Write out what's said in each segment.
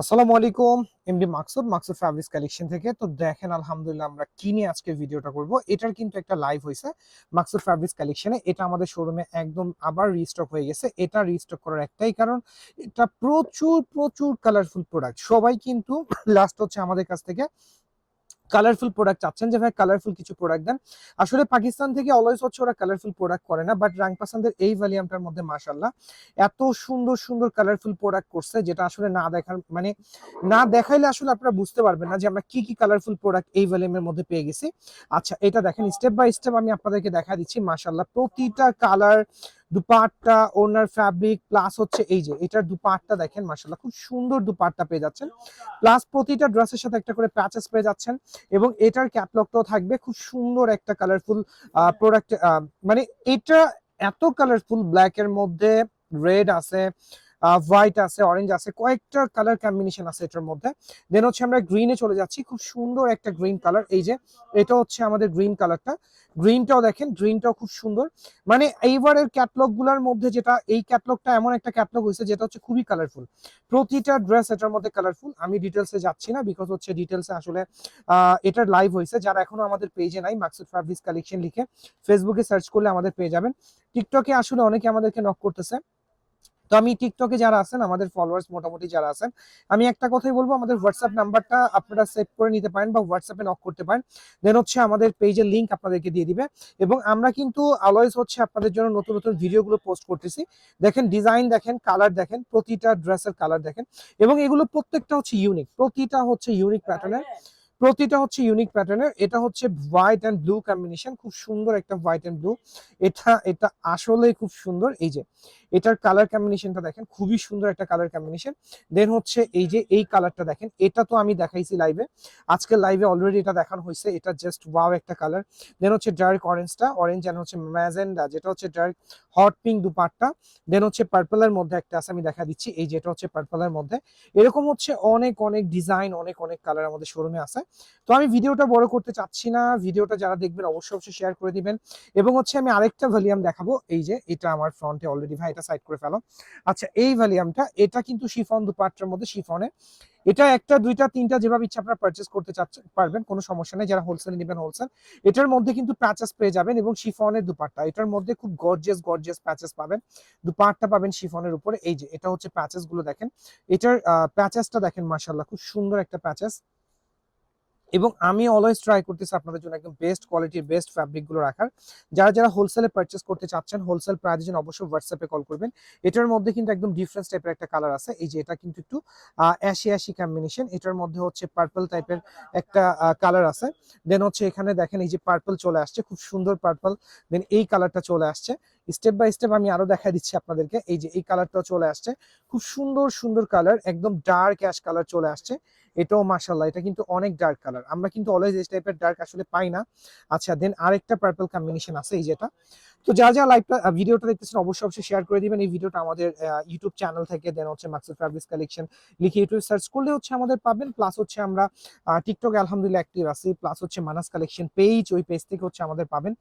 আসসালামু আলাইকুম MD Maksud Maksud fabrics collection থেকে। তো দেখেন, আলহামদুলিল্লাহ আমরা কি নিয়ে আজকে ভিডিওটা করব, এটার কিন্তু একটা লাইভ হয়েছে মাকসুদ ফ্যাব্রিক্স কালেকশনে এটা আমাদের শোরুমে একদম আবার রিস্টক হয়ে গেছে। এটা রিস্টক করার একটাই কারণ, এটা প্রচুর প্রচুর কালারফুল প্রোডাক্ট সবাই কিন্তু লাস্ট হচ্ছে আমাদের কাছ থেকে কালারফুল প্রোডাক্ট চাচ্ছেন যে ভাই কালারফুল কিছু প্রোডাক্ট দেন। আসলে পাকিস্তান থেকে অলওয়েজ হচ্ছে ওরা কালারফুল প্রোডাক্ট করে না বাট রাং পাসানদের এই ভ্যালিয়ামটার মধ্যে মাশাল্লাহ এত সুন্দর সুন্দর কালারফুল প্রোডাক্ট করছে যেটা আসলে না দেখার মানে না দেখাইলে আসলে আপনারা বুঝতে পারবেন না যে আমরা কি কি কালারফুল প্রোডাক্ট এই ভ্যালিয়ামের মধ্যে পেয়ে গেছি। আচ্ছা এটা দেখেন স্টেপ বাই স্টেপ আমি আপনাদেরকে দেখা দিচ্ছি মাশাল্লাহ প্রতিটা কালার দুপাট্টা, ওনার ফ্যাব্রিক প্লাস হচ্ছে এই যে, এটার দুপাটটা দেখেন মার্শাল্লাহ খুব সুন্দর দুপাটটা পেয়ে যাচ্ছেন। প্লাস প্রতিটা ড্রেসের সাথে একটা করে প্যাচেস পেয়ে যাচ্ছেন এবং এটার ক্যাটলগটাও থাকবে খুব সুন্দর একটা কালারফুল প্রোডাক্ট মানে এটা এত কালারফুল ব্ল্যাক এর মধ্যে রেড আছে হোয়াইট আছে অরেঞ্জ আছে, কয়েকটা কালার কম্বিনেশন আছে এটার মধ্যে। দেন হচ্ছে আমরা গ্রিনে চলে যাচ্ছি, খুব সুন্দর একটা গ্রিন কালার এই যে এটা হচ্ছে আমাদের গ্রিন কালারটা গ্রিনটাও দেখেন গ্রিনটাও খুব সুন্দর। মানে এইবারের ক্যাটলগগুলার মধ্যে যেটা, এই ক্যাটলগটা এমন একটা ক্যাটলগ হয়েছে যেটা হচ্ছে খুবই কালারফুল প্রতিটা ড্রেস এটার মধ্যে কালারফুল আমি ডিটেলসে যাচ্ছি না বিকজ হচ্ছে ডিটেলসে আসলে এটার লাইভ হয়েছে। যারা এখনও আমাদের পেজে নাই মাকসুদ ফ্যাব্রিক্স কালেকশন লিখে ফেসবুকে সার্চ করলে আমাদের পেয়ে যাবেন। টিকটকে আসলে অনেকে আমাদেরকে নক করতেছে। তো আমি টিকটকে যারা আছেন, আমাদের ফলোয়ার্স মোটামুটি যারা আছেন, আমি একটা কথাই বলব, আমাদের হোয়াটসঅ্যাপ নাম্বারটা আপনারা সেভ করে নিতে পারেন বা হোয়াটসঅ্যাপে নক করতে পারেন। দেন হচ্ছে আমাদের পেজের লিঙ্ক আপনাদেরকে দিয়ে দিবে। এবং আমরা কিন্তু অলওয়েজ হচ্ছে আপনাদের জন্য নতুন নতুন ভিডিওগুলো পোস্ট করতেছি। দেখেন ডিজাইন দেখেন কালার দেখেন, প্রতিটা ড্রেসের কালার দেখেন। এবং এগুলো প্রত্যেকটা হচ্ছে ইউনিক প্রতিটা হচ্ছে ইউনিক প্যাটার্নের প্রতিটা হচ্ছে ইউনিক প্যাটার্নের এটা হচ্ছে হোয়াইট অ্যান্ড ব্লু কম্বিনেশন খুব সুন্দর একটা হোয়াইট অ্যান্ড ব্লু এটা এটা আসলে খুব সুন্দর। এই যে, এটার কালার কম্বিনেশনটা দেখেন, খুবই সুন্দর একটা কালার কম্বিনেশন দেন হচ্ছে এই যে, এই কালারটা দেখেন, এটা তো আমি দেখাইছি লাইভে আজকে লাইভে অলরেডি এটা দেখানো হয়েছে, এটা জাস্ট ওয়াও একটা কালার দেন হচ্ছে ডার্ক অরেঞ্জটা অরেঞ্জ অ্যান্ড হচ্ছে ম্যাজেন্ডা যেটা হচ্ছে ডার্ক হট পিঙ্ক দুপাটটা। দেন হচ্ছে পার্পলের মধ্যে একটা আছে, আমি দেখা দিচ্ছি, এই যেটা হচ্ছে পার্পলের মধ্যে। এরকম হচ্ছে অনেক অনেক ডিজাইন অনেক অনেক কালার আমাদের শোরুমে আছে। তো আমি ভিডিওটা বড় করতে চাচ্ছি না, ভিডিওটা যারা দেখবেন অবশ্যই অবশ্যই শেয়ার করে দিবেন। এবং হচ্ছে আমি আরেকটা ভলিউম দেখাবো, এই যে এটা আমার ফ্রন্টে অলরেডি ভাই এটা সাইড করে ফেলো। আচ্ছা এই ভলিউমটা, এটা কিন্তু শিফন দুপাট্টার মধ্যে, শিফনে। এটা একটা, দুইটা, তিনটা যেভাবে ইচ্ছা আপনারা পারচেস করতে পারবেন, কোনো সমস্যা নেই। যারা হোলসেল নেবেন হোলসেল এটার মধ্যে কিন্তু প্যাচেস পেয়ে যাবেন এবং শিফনের দুপাট্টা। এটার মধ্যে খুব গর্জিয়াস গর্জিয়াস প্যাচেস পাবেন। দুপাট্টা পাবেন শিফনের উপরে। এই যে, এটা হচ্ছে প্যাচেসগুলো দেখেন। এটার প্যাচেসটা দেখেন মাশাল্লাহ খুব সুন্দর একটা প্যাচেস এবং আমি অলওয়েজ ট্রাই করতেছি আপনাদের জন্য একদম বেস্ট কোয়ালিটির বেস্ট ফ্যাব্রিকগুলো রাখার। যারা যারা হোলসেলে পারচেস করতে চাচ্ছেন হোলসেল প্রাইজের জন্য অবশ্যই হোয়াটসঅ্যাপে কল করবেন। এটার মধ্যে কিন্তু একদম ডিফারেন্স টাইপের একটা কালার আছে। এই যে এটা কিন্তু একটু অ্যাশি অ্যাশি কম্বিনেশন এটার মধ্যে হচ্ছে পার্পল টাইপের একটা কালার আছে। দেন হচ্ছে এখানে দেখেন এই যে পার্পল চলে আসছে, খুব সুন্দর পার্পল দেন এই কালারটা চলে আসছে। স্টেপ বাই স্টেপ আমি আরও দেখা দিচ্ছি আপনাদেরকে। এই যে এই কালারটা চলে আসছে। খুব সুন্দর সুন্দর কালার একদম ডার্ক অ্যাশ কালার চলে আসছে। এটাও মাসাল্লাহ এটা কিন্তু অনেক ডার্ক কালার আমরা কিন্তু অলওয়েজ এই টাইপের ডার্ক আসলে পাই না। আচ্ছা দেন আরেকটা পার্পল কম্বিনেশন আছে এই যেটা তো যা যা লাইভটা ভিডিওটা দেখতেছেন, অবশ্যই অবশ্যই শেয়ার করে দিবেন। এই ভিডিওটা আমাদের ইউটিউব চ্যানেল থেকে দেন হচ্ছে মাকসুদ ফ্যাব্রিক্স কালেকশন লিখে ইউটিউব সার্চ করলে হচ্ছে আমাদের পাবেন। প্লাস হচ্ছে আমরা টিকটকে আলহামদুলিল্লাহ অ্যাক্টিভ আছি। প্লাস হচ্ছে মানাস কালেকশন পেজ ওই পেজ থেকে হচ্ছে আমাদের পাবেন।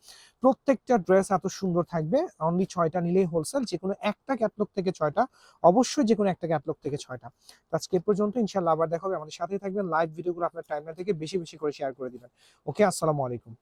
প্রত্যেকটা ড্রেস এত সুন্দর থাকবে। অনলি ছয়টা নিলেই হোলসেল যে কোনো একটা ক্যাটলগ থেকে ছয়টা, অবশ্যই যে কোনো একটা ক্যাটলগ থেকে ছয়টা। আজকে পর্যন্ত ইনশাল্লাহ আবার দেখা হবে। আমাদের সাথেই থাকবেন। লাইভ ভিডিওগুলো আপনার টাইমলাইন থেকে বেশি বেশি করে শেয়ার করে দিবেন। ওকে আসসালামু আলাইকুম।